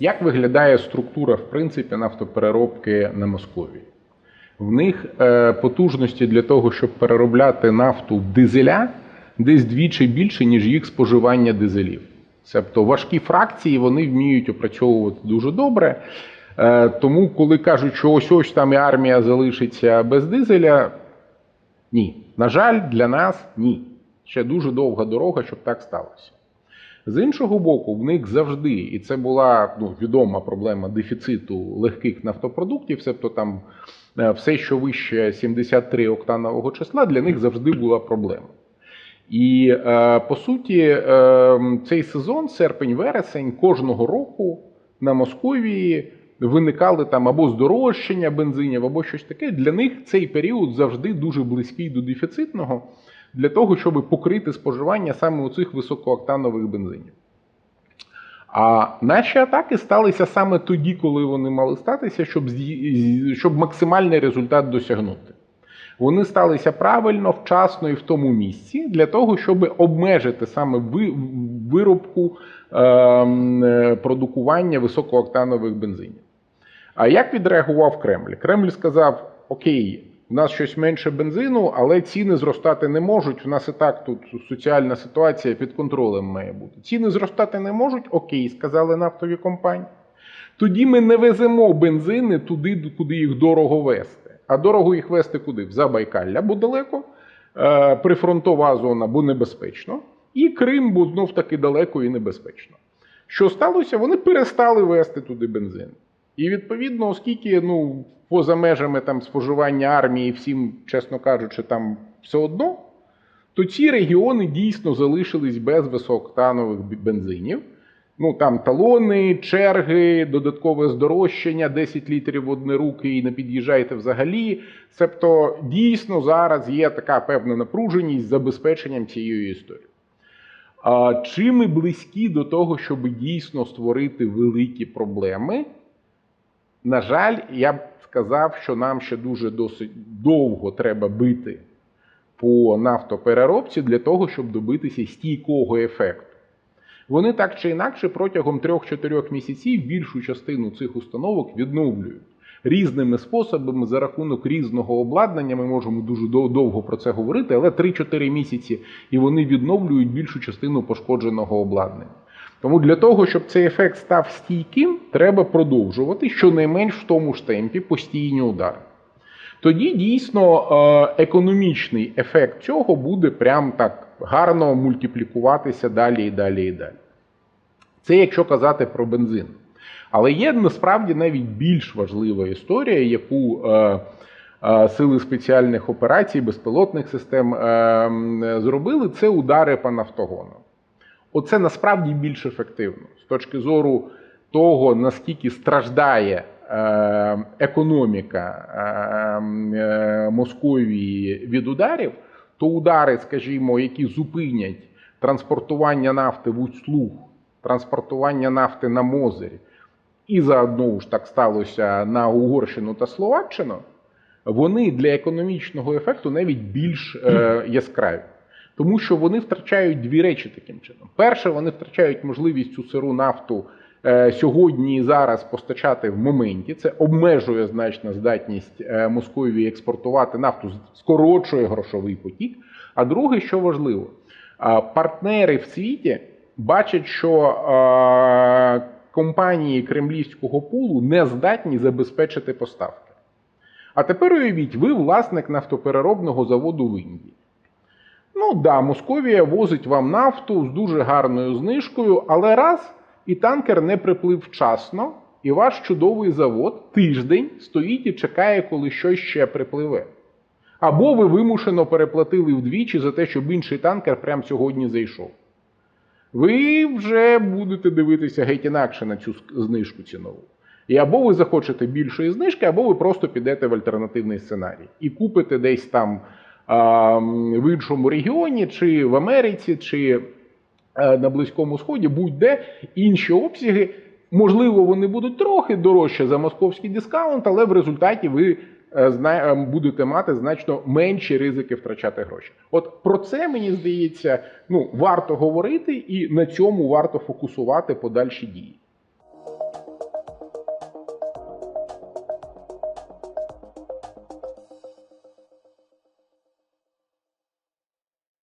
Як виглядає структура в принципі нафтопереробки на Московії? В них е, потужності для того, щоб переробляти нафту дизеля, десь двічі більше, ніж їх споживання дизелів. Тобто важкі фракції вони вміють опрацьовувати дуже добре. Е, тому, коли кажуть, що ось ось там і армія залишиться без дизеля, ні. На жаль, для нас ні. Ще дуже довга дорога, щоб так сталося. З іншого боку, в них завжди, і це була ну, відома проблема дефіциту легких нафтопродуктів, тобто там е, все, що вище 73 октанового числа, для них завжди була проблема. І е, по суті, е, цей сезон, серпень-вересень, кожного року на Московії виникали там або здорожчання бензинів, або щось таке. Для них цей період завжди дуже близький до дефіцитного для того, щоб покрити споживання саме у цих високооктанових бензинів. А наші атаки сталися саме тоді, коли вони мали статися, щоб, щоб максимальний результат досягнути. Вони сталися правильно, вчасно і в тому місці для того, щоб обмежити саме ви- виробку ем, е, продукування високооктанових бензинів. А як відреагував Кремль? Кремль сказав: Окей, у нас щось менше бензину, але ціни зростати не можуть. У нас і так тут соціальна ситуація під контролем має бути. Ціни зростати не можуть. Окей, сказали нафтові компанії. Тоді ми не веземо бензини туди, куди їх дорого вести. А дорого їх вести куди? В Забайкалля, бо далеко, е, прифронтова зона, бо небезпечно, і Крим, бо знов таки далеко і небезпечно. Що сталося? Вони перестали вести туди бензин. І відповідно, оскільки ну, поза межами там споживання армії, всім, чесно кажучи, там все одно, то ці регіони дійсно залишились без високооктанових бі- бензинів. Ну там талони, черги, додаткове здорожчання, 10 літрів в одні руки і не під'їжджайте взагалі. Тобто, дійсно зараз є така певна напруженість з забезпеченням цієї історії. А чи ми близькі до того, щоб дійсно створити великі проблеми? На жаль, я б сказав, що нам ще дуже досить довго треба бити по нафтопереробці для того, щоб добитися стійкого ефекту. Вони так чи інакше протягом 3-4 місяців більшу частину цих установок відновлюють різними способами за рахунок різного обладнання. Ми можемо дуже довго про це говорити, але 3-4 місяці і вони відновлюють більшу частину пошкодженого обладнання. Тому для того, щоб цей ефект став стійким, треба продовжувати щонайменш в тому ж темпі постійні удари. Тоді дійсно е, економічний ефект цього буде прям так гарно мультиплікуватися далі і далі і далі. Це якщо казати про бензин. Але є насправді навіть більш важлива історія, яку е, е, сили спеціальних операцій, безпілотних систем е, зробили, це удари по нафтогону. Оце насправді більш ефективно з точки зору того, наскільки страждає е, економіка е, е, Московії від ударів, то удари, скажімо, які зупинять транспортування нафти в услуг, транспортування нафти на Мозері, і заодно ж так сталося на Угорщину та Словаччину, вони для економічного ефекту навіть більш е, яскраві. Тому що вони втрачають дві речі таким чином. Перше, вони втрачають можливість цю сиру нафту е, сьогодні і зараз постачати в моменті. Це обмежує значно здатність е, Московії експортувати нафту, скорочує грошовий потік. А друге, що важливо, а, партнери в світі бачать, що е, компанії кремлівського пулу не здатні забезпечити поставки. А тепер уявіть, ви власник нафтопереробного заводу в Індії. Ну да, Московія возить вам нафту з дуже гарною знижкою, але раз і танкер не приплив вчасно, і ваш чудовий завод тиждень стоїть і чекає, коли щось ще припливе. Або ви вимушено переплатили вдвічі за те, щоб інший танкер прямо сьогодні зайшов. Ви вже будете дивитися геть інакше на цю знижку цінову. І або ви захочете більшої знижки, або ви просто підете в альтернативний сценарій і купите десь там а, в іншому регіоні, чи в Америці, чи е, на Близькому Сході, будь-де інші обсяги. Можливо, вони будуть трохи дорожче за московський дискаунт, але в результаті ви будете мати значно менші ризики втрачати гроші. От про це мені здається, ну варто говорити, і на цьому варто фокусувати подальші дії.